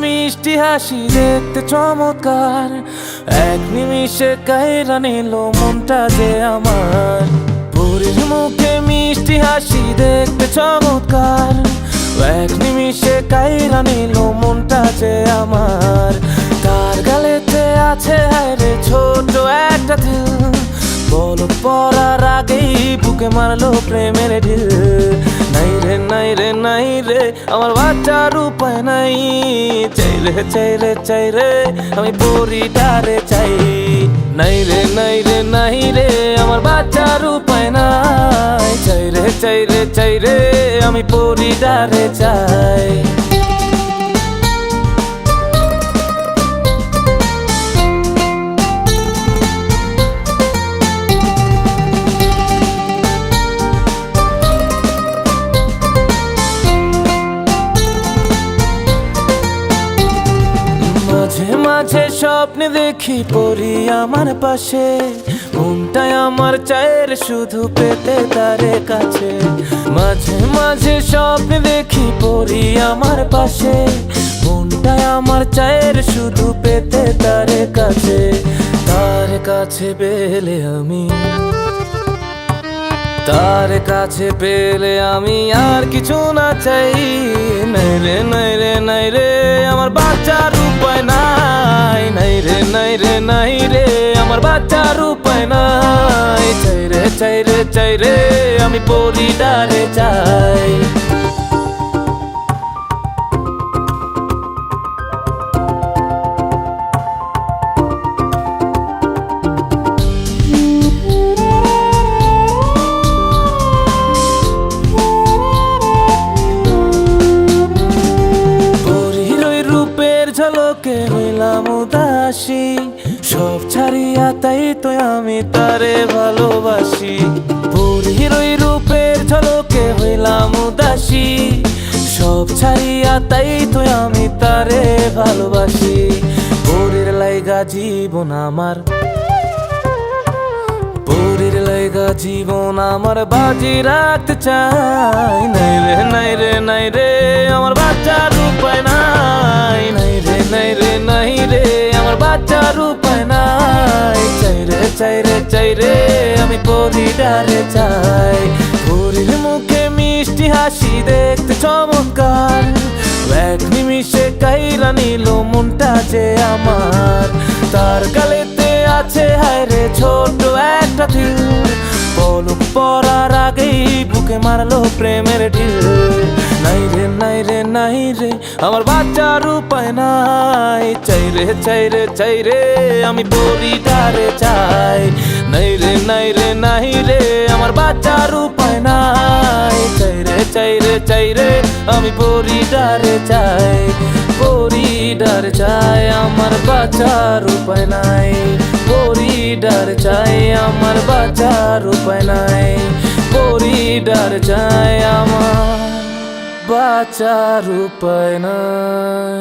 মিষ্টি হাসি দেখতে চমৎকার। এক নিমিষে কায়রা নিল মনটা যে আমার। বুড়ির মুখে মিষ্টি হাসি দেখতে চমৎকার। এক নিমিষে কায়রা নিল মনটা যে আমার। আছে হায়রে ছোট একটা দিল। বল পড়ার আগেই বুকে মারলো প্রেমের ঢিল। নাই রে নাই রে নাই রে, আমার বাচ্চার উপায় নাই। চাই রে চাই রে চাই রে, আমি পরিটারে চাই। নাই রে নাই রে নাই রে, আমার বাচ্চার উপায় নাই। চাই রে চাই রে চাই রে, আমি পরিটারে চাই। মাঝে স্বপ্নে দেখি পরি আমার পাশে। ঘুমটায় আমার চায়ের শুধু পেতে তারে কাছে। মাঝে মাঝে স্বপ্নে দেখি পরি আমার পাশে। ঘুমটায় আমার চায়ের শুধু পেতে তারে কাছে। তার কাছে পেলে আমি। তার কাছে পেলে আমি আর কিছু না চাই। নাই রে নাই রে নাই রে, আমার বাচ্চার উপায় নাই চাই রে চাই রে আমি রে আমি চাই। সব ছাড়িয়া তাই তো আমি তারে ভালোবাসি। পরীর ওই রূপের ঝলকে হইলাম উদাসী। সব ছাড়িয়া তাই তো আমি তারে ভালোবাসি। পরীর লাইগা জীবন আমার। পরীর লাইগা জীবন আমার বাজি রাখতে চাই। নাই রে নাই রে নাই রে। চাই রে চাই রে রে আমি পরিটারে চাই। পরীর মুখে মিষ্টি হাসি দেখতে চমৎকার। এক নিমিষে কাইরা নিল মনটা যে আমার। তার গালেতে আছে হায়রে ছোট একটা ঢিল পলক পরার আগেই বুকে মারলো প্রেমের ঢিল। নাই রে নাই রে নাই রে। আমার বাচ্চার উপায় নাই। চাই রে চাই রে চাই রে, আমি পরিটারে চাই। নাই রে নাই রে নাই রে, আমার বাচ্চার উপায় নাই। চাই রে চাই রে চাই রে, আমি পরিটারে চাই। পরিডার চাই, আমার বাচ্চার উপায় নাই। পরিডার চাই, আমার বাচ্চার উপায় নাই। আমার উপায় নাই।